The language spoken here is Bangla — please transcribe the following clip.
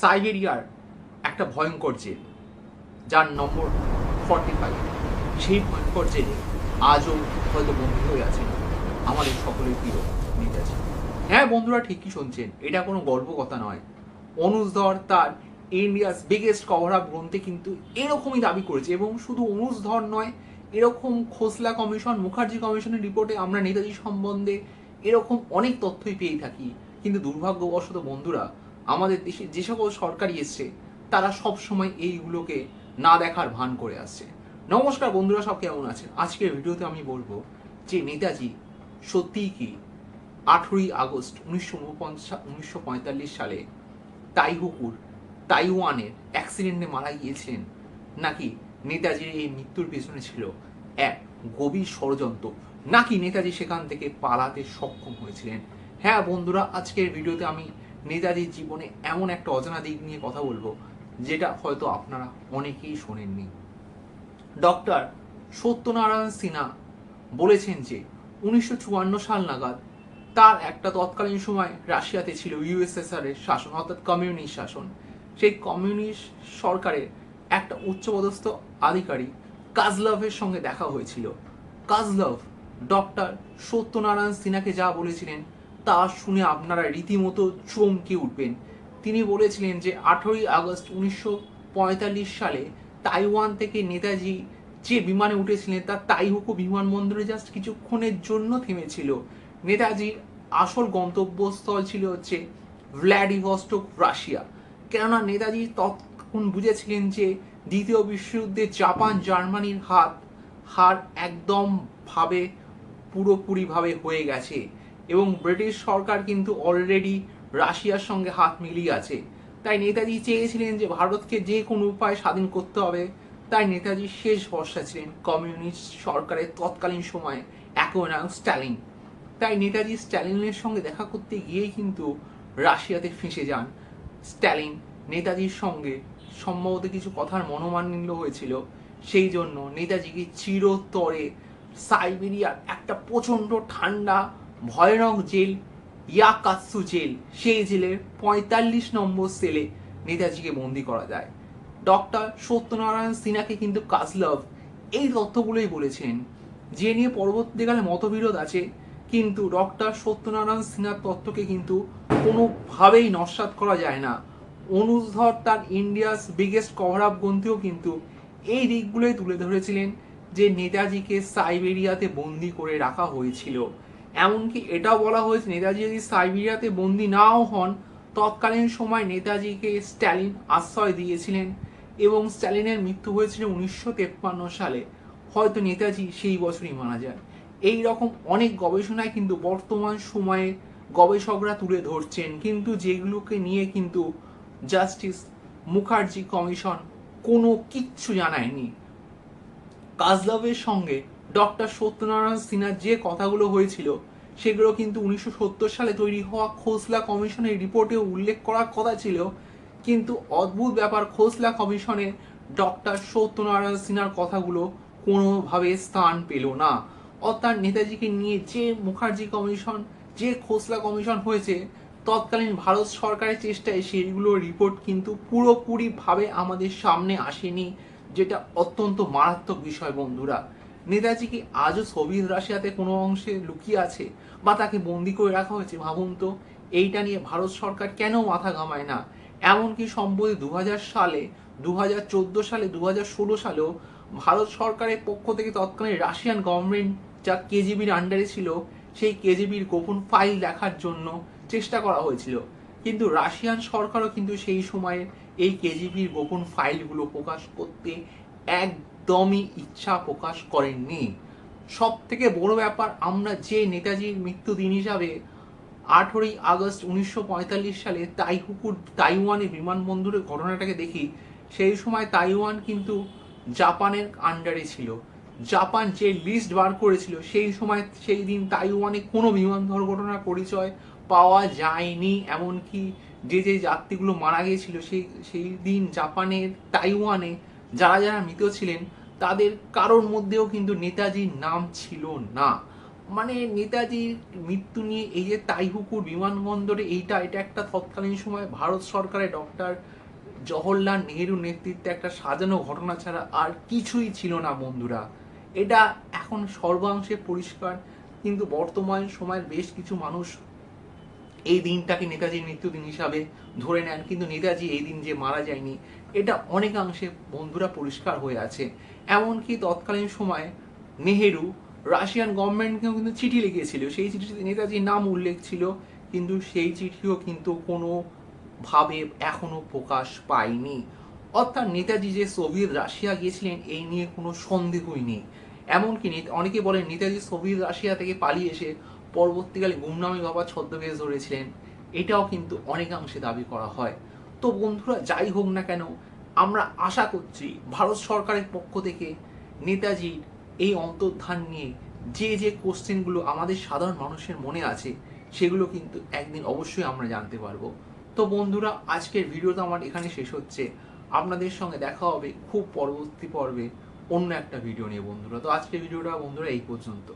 সাইবেরিয়ার একটা ভয়ঙ্কর জেল, যার নম্বর ফর্টি ফাইভ সেই ভয়ঙ্কর জেলে আজও হয়তো বন্দী হয়ে আছেন আমাদের সকলের প্রিয় নেতাজি। হ্যাঁ বন্ধুরা, ঠিকই শুনছেন, এটা কোনো গর্ব কথা নয়। অনুজ ধর তার ইন্ডিয়াস বিগেস্ট কভার আপ গ্রন্থে কিন্তু এরকমই দাবি করেছে, এবং শুধু অনুজ ধর নয়, এরকম খোসলা কমিশন, মুখার্জি কমিশনের রিপোর্টে আমরা নেতাজি সম্বন্ধে এরকম অনেক তথ্যই পেয়ে থাকি। কিন্তু দুর্ভাগ্যবশত বন্ধুরা আমাদের দেশে যে সকল সরকারি এসছে, তারা সব সময় এইগুলোকে না দেখার ভান করে আসছে। নমস্কার বন্ধুরা, সব কেমন আছেন? আজকের ভিডিওতে আমি বলব যে নেতাজি সত্যিই কি আঠেরোই আগস্ট উনিশশো উনিশশো সালে তাইহুকুর তাইওয়ানের অ্যাক্সিডেন্টে মারা গিয়েছিলেন নাকি নেতাজির এই মৃত্যুর পেছনে ছিল এক গভীর ষড়যন্ত্র, নাকি নেতাজি সেখান থেকে পালাতে সক্ষম হয়েছিলেন? হ্যাঁ বন্ধুরা, আজকের ভিডিওতে আমি নেতাজির জীবনে এমন একটা অজানা দিক নিয়ে কথা বলব, যেটা হয়তো আপনারা অনেকেই শোনেননি। ডক্টর সত্যনারায়ণ সিনহা বলেছেন যে, উনিশশো চুয়ান্ন সাল নাগাদ তার একটা তৎকালীন সময় রাশিয়াতে ছিল ইউএসএসআর এর শাসন, অর্থাৎ কমিউনিস্ট শাসন। সেই কমিউনিস্ট সরকারের একটা উচ্চপদস্থ আধিকারিক কাজলভের সঙ্গে দেখা হয়েছিল। কাজলভ, ডক্টর সত্যনারায়ণ সিনহাকে যা বলেছিলেন তা শুনে আপনারা রীতিমতো চমকে উঠবেন। তিনি বলেছিলেন যে, আঠেরোই আগস্ট উনিশশো পঁয়তাল্লিশ সালে তাইওয়ান থেকে নেতাজি যে বিমানে উঠেছিলেন তার তাইহুকো বিমানবন্দরে জাস্ট কিছুক্ষণের জন্য থেমেছিল। নেতাজির আসল গন্তব্যস্থল ছিল হচ্ছে ভ্ল্যাডিভস্টক রাশিয়া। কেননা নেতাজি তখন বুঝেছিলেন যে, দ্বিতীয় বিশ্বযুদ্ধে জাপান, জার্মানির হাত, হার একদম ভাবে পুরোপুরিভাবে হয়ে গেছে। এবং ব্রিটিশ সরকার কিন্তু অলরেডি রাশিয়ার সঙ্গে হাত মিলিয়ে আছে। তাই নেতাজি চেয়েছিলেন যে ভারতকে যে কোনো উপায় স্বাধীন করতে হবে। তাই নেতাজি শেষ ভরসা ছিলেন কমিউনিস্ট সরকারের তৎকালীন সময়ে, একনায়ক স্ট্যালিন। তাই নেতাজি স্ট্যালিনের সঙ্গে দেখা করতে গিয়েই কিন্তু রাশিয়াতে ফেঁসে যান। স্ট্যালিন নেতাজির সঙ্গে সম্ভবত কিছু কথার মনোমালিন্য হয়েছিল। সেই জন্য নেতাজিকে চিরতরে সাইবেরিয়ার একটা প্রচণ্ড ঠান্ডা ভয়ানক জেল ইয়াকাৎসু জেল, সেই জেলের পঁয়তাল্লিশ নম্বর সেলে নেতাজিকে বন্দি করা যায়। ডক্টর সত্যনারায়ণ সিনহাকে কিন্তু কাজলভ এই তথ্যগুলোই বলেছেন, যে নিয়ে পরবর্তীকালে মতবিরোধ আছে, কিন্তু ডক্টর সত্যনারায়ণ সিনহার তত্ত্বকে কিন্তু কোনোভাবেই নস্বাত করা যায় না। অনুধর তার ইন্ডিয়াস বিগেস্ট কভার আপ গ্রন্থেও কিন্তু এই দিকগুলোই তুলে ধরেছিলেন, যে নেতাজিকে সাইবেরিয়াতে বন্দি করে রাখা হয়েছিল। এমনকি এটাও বলা হয়েছে, নেতাজি যদি সাইবেরিয়াতে বন্দি নাও হন, তৎকালীন সময় নেতাজিকে স্ট্যালিন আশ্রয় দিয়েছিলেন এবং স্ট্যালিনের মৃত্যু হয়েছিল উনিশশো তেপ্পান্ন সালে। হয়তো নেতাজি সেই বছরই মারা যান। এই রকম অনেক গবেষণায় কিন্তু বর্তমান সময়ে গবেষকরা তুলে ধরছেন, কিন্তু যেগুলোকে নিয়ে কিন্তু জাস্টিস মুখার্জি কমিশন কোনো কিচ্ছু জানায়নি। কাজলভের সঙ্গে ডক্টর সত্যনারায়ণ সিনহার যে কথাগুলো হয়েছিল, সেগুলো কিন্তু উনিশশো সত্তর সালে তৈরি হওয়া খোসলা কমিশনের রিপোর্টে উল্লেখ করার কথা ছিল। কিন্তু অদ্ভুত ব্যাপার, খোসলা কমিশনে ডক্টর সত্যনারায়ণ সিনহার কথাগুলো কোনোভাবে স্থান পেল না। অর্থাৎ নেতাজিকে নিয়ে যে মুখার্জি কমিশন, যে খোসলা কমিশন হয়েছে, তৎকালীন ভারত সরকারের চেষ্টায় সেইগুলোর রিপোর্ট কিন্তু পুরোপুরিভাবে আমাদের সামনে আসেনি, যেটা অত্যন্ত মারাত্মক বিষয় বন্ধুরা। নেতাজি কি আজও সোভিয়েত রাশিয়াতে কোনো অংশে লুকিয়ে আছে? বা তাকে বন্দি করে রাখা হয়েছে ভাবুন তো? এইটা নিয়ে ভারত সরকার কেন মাথা ঘামায় না? এমনকি সম্প্রতি দু হাজার সালে দু হাজার চোদ্দ সালে দু হাজার ষোলো সালেও ভারত সরকারের পক্ষ থেকে তৎকালীন রাশিয়ান গভর্নমেন্ট যা কেজিবির আন্ডারে ছিল, সেই কেজিবির গোপন ফাইল দেখার জন্য চেষ্টা করা হয়েছিল। কিন্তু রাশিয়ান সরকারও কিন্তু সেই সময়ে এই কেজিবির গোপন ফাইলগুলো প্রকাশ করতে একদমই ইচ্ছা প্রকাশ করেননি। সব থেকে বড় ব্যাপার, আমরা যে নেতাজির মৃত্যুদিন হিসাবে আঠেরোই আগস্ট উনিশশো পঁয়তাল্লিশ সালে তাইহুকুর তাইওয়ানে বিমানবন্দরের ঘটনাটাকে দেখি, সেই সময় তাইওয়ান কিন্তু জাপানের আন্ডারে ছিল। জাপান যে লিস্ট বার করেছিল, সেই সময়, সেই দিন তাইওয়ানে কোনো বিমান দুর্ঘটনার পরিচয় পাওয়া যায়নি। এমনকি যে যে যাত্রীগুলো মারা গিয়েছিল, সেই সেই দিন জাপানের তাইওয়ানে যারা যারা মৃত ছিলেন, তাদের কারোর মধ্যেও কিন্তু নেতাজির নাম ছিল না। মানে নেতাজির মৃত্যু নিয়ে এই যে তাইহুকুর বিমানবন্দরে এইটা, এটা একটা তৎকালীন সময় ভারত সরকারের ডক্টর জওহরলাল নেহেরু নেতৃত্বে একটা সাজানো ঘটনা ছাড়া আর কিছুই ছিল না, বন্ধুরা। এটা এখন সর্বাংশে পরিষ্কার, কিন্তু বর্তমান সময়ের বেশ কিছু মানুষ এই দিনটাকে নেতাজির মৃত্যুদিন হিসাবে ধরে নেন, কিন্তু নেতাজি এই দিন যে মারা যায়নি, এটা অনেকাংশে বন্ধুরা পরিষ্কার হয়ে আছে। এমনকি তৎকালীন সময় নেহেরু রাশিয়ান গভর্নমেন্টকেও কিন্তু চিঠি লিখেছিল সেই চিঠিতে নেতাজির নাম উল্লেখ ছিল, কিন্তু সেই চিঠিও কিন্তু কোনো ভাবে এখনও প্রকাশ পায়নি। অর্থাৎ নেতাজি যে সোভিয়েত রাশিয়া গিয়েছিলেন, এই নিয়ে কোনো সন্দেহই নেই। এমনকি অনেকে বলেন, নেতাজি সোভিয়েত রাশিয়া থেকে পালিয়ে এসে পরবর্তীকালে গুমনামি বাবা ছদ্মবেশ ধরেছিলেন। এটাও কিন্তু অনেকাংশে দাবি করা হয়। তো বন্ধুরা, যাই হোক না কেন, আমরা আশা করছি ভারত সরকারের পক্ষ থেকে নেতাজির এই অন্তর্ধান নিয়ে যে যে কোশ্চেনগুলো আমাদের সাধারণ মানুষের মনে আছে, সেগুলো কিন্তু একদিন অবশ্যই আমরা জানতে পারব। তো বন্ধুরা, আজকের ভিডিওটা আমার এখানে শেষ হচ্ছে। আপনাদের সঙ্গে দেখা হবে খুব পরবর্তী পর্বে অন্য একটা ভিডিও নিয়ে বন্ধুরা। তো আজকের ভিডিওটা বন্ধুরা এই পর্যন্ত।